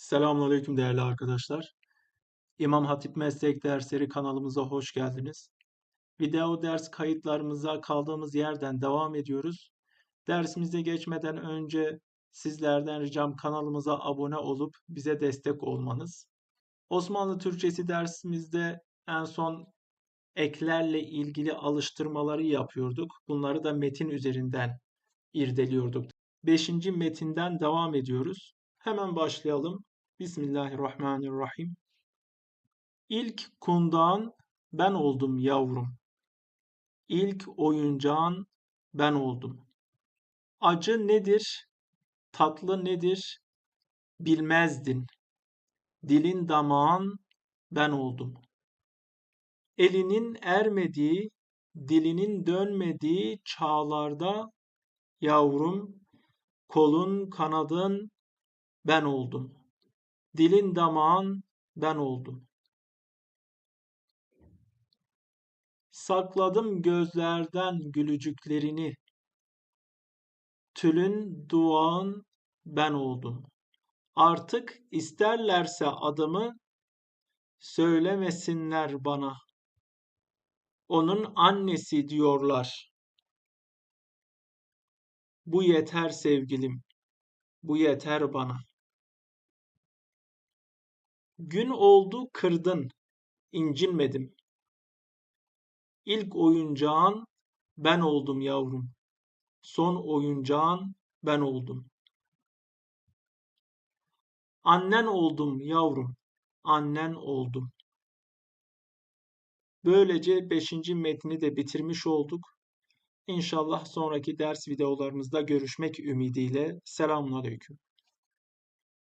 Selamünaleyküm değerli arkadaşlar. İmam Hatip Meslek Dersleri kanalımıza hoş geldiniz. Video ders kayıtlarımıza kaldığımız yerden devam ediyoruz. Dersimize geçmeden önce sizlerden ricam kanalımıza abone olup bize destek olmanız. Osmanlı Türkçesi dersimizde en son eklerle ilgili alıştırmaları yapıyorduk. Bunları da metin üzerinden irdeliyorduk. Beşinci metinden devam ediyoruz. Hemen başlayalım. Bismillahirrahmanirrahim. İlk kundağın ben oldum yavrum. İlk oyuncağın ben oldum. Acı nedir? Tatlı nedir? Bilmezdin. Dilin damağın ben oldum. Elinin ermediği, dilinin dönmediği çağlarda yavrum, kolun, kanadın ben oldum. Dilin damağın ben oldum. Sakladım gözlerden gülücüklerini. Tülün duağın ben oldum. Artık isterlerse adımı söylemesinler bana. Onun annesi diyorlar. Bu yeter sevgilim. Bu yeter bana. Gün oldu kırdın, incinmedim. İlk oyuncağın ben oldum yavrum. Son oyuncağın ben oldum. Annen oldum yavrum. Annen oldum. Böylece 5. metni de bitirmiş olduk. İnşallah sonraki ders videolarımızda görüşmek ümidiyle. Selamun Aleyküm.